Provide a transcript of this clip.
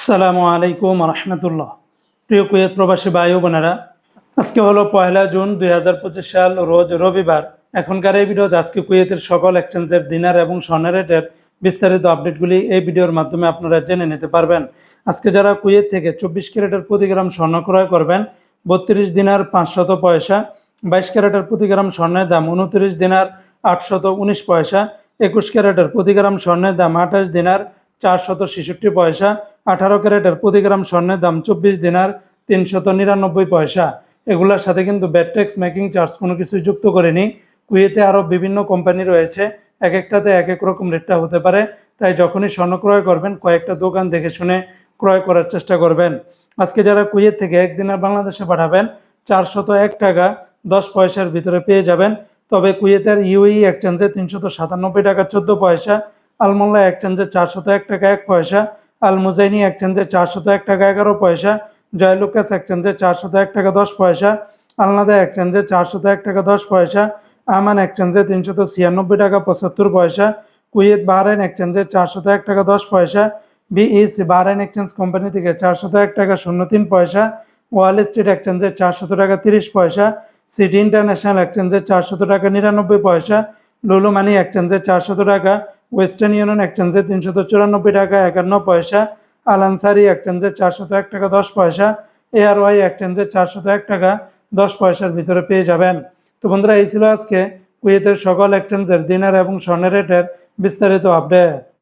আসসালামু আলাইকুম রহমতুল্লাহ প্রিয় কুয়েত প্রবাসী ভাই বোনেরা, আজকে হলো পয়লা জুন দুই হাজার পঁচিশ সাল, রোজ রবিবার। এখনকার এই ভিডিওতে আজকে কুয়েতের সকল এক্সচেঞ্জের দিনার এবং স্বর্ণের রেটের বিস্তারিত আপডেটগুলি এই ভিডিওর মাধ্যমে আপনারা জেনে নিতে পারবেন। আজকে যারা কুয়েত থেকে চব্বিশ ক্যারেটের প্রতি গ্রাম স্বর্ণ ক্রয় করবেন, বত্রিশ দিনার পাঁচশত পয়সা, বাইশ ক্যারেটের প্রতি গ্রাম স্বর্ণের দাম উনত্রিশ দিনার আটশত উনিশ পয়সা, একুশ ক্যারেটের প্রতি গ্রাম স্বর্ণের দাম আঠাশ দিনার চারশত ছেষট্টি পয়সা, আঠারো ক্যারেটের প্রতি গ্রাম স্বর্ণের দাম চব্বিশ দিনার তিনশত নিরানব্বই পয়সা। এগুলোর সাথে কিন্তু ব্যাটটেক্স মেকিং চার্জ কোনো কিছু যুক্ত করেনি। কুয়েতে আরও বিভিন্ন কোম্পানি রয়েছে, এক একটাতে এক এক রকম রেটটা হতে পারে। তাই যখনই স্বর্ণ ক্রয় করবেন, কয়েকটা দোকান দেখে শুনে ক্রয় করার চেষ্টা করবেন। আজকে যারা কুয়েত থেকে একদিনের বাংলাদেশে পাঠাবেন, চারশত এক টাকা দশ পয়সার ভিতরে পেয়ে যাবেন। তবে কুয়েতের ইউই এক্সচেঞ্জে তিনশত সাতানব্বই টাকা চোদ্দ পয়সা আলমোল্লা এক্সচেঞ্জে চারশত এক টাকা এক পয়সা আল মুজাইনি এক্সচেঞ্জে চারশত এক টাকা এগারো পয়সা, জয়লুকাস এক্সচেঞ্জে চারশত এক টাকা দশ পয়সা, আলনাদা এক্সচেঞ্জে চারশত এক টাকা দশ পয়সা, আমান এক্সচেঞ্জে তিনশত ছিয়ানব্বই টাকা পঁচাত্তর পয়সা, কুয়েত বাহরাইন এক্সচেঞ্জে চারশত এক টাকা দশ পয়সা বিইসি বাহরাইন এক্সচেঞ্জ কোম্পানি থেকে চারশত এক টাকা শূন্য তিন পয়সা, ওয়াল স্ট্রিট এক্সচেঞ্জে চারশত টাকা তিরিশ পয়সা, সিটি ইন্টারন্যাশনাল এক্সচেঞ্জে চারশত টাকা নিরানব্বই পয়সা লুলু মানি এক্সচেঞ্জে চারশত টাকা ওয়েস্টার্ন ইউনিয়ন এক্সচেঞ্জে তিনশত চুরানব্বই টাকা, একান্ন পয়সা। আলানসারি এক্সচেঞ্জে চারশত এক টাকা, দশ পয়সা। এআর ওয়াই এক্সচেঞ্জে চারশত এক টাকা, দশ পয়সার ভিতরে পেয়ে যাবেন। তো বন্ধুরা, এই ছিল আজকে কুয়েতের সকল এক্সচেঞ্জের দিনের এবং স্বর্ণের রেটের বিস্তারিত আপডেট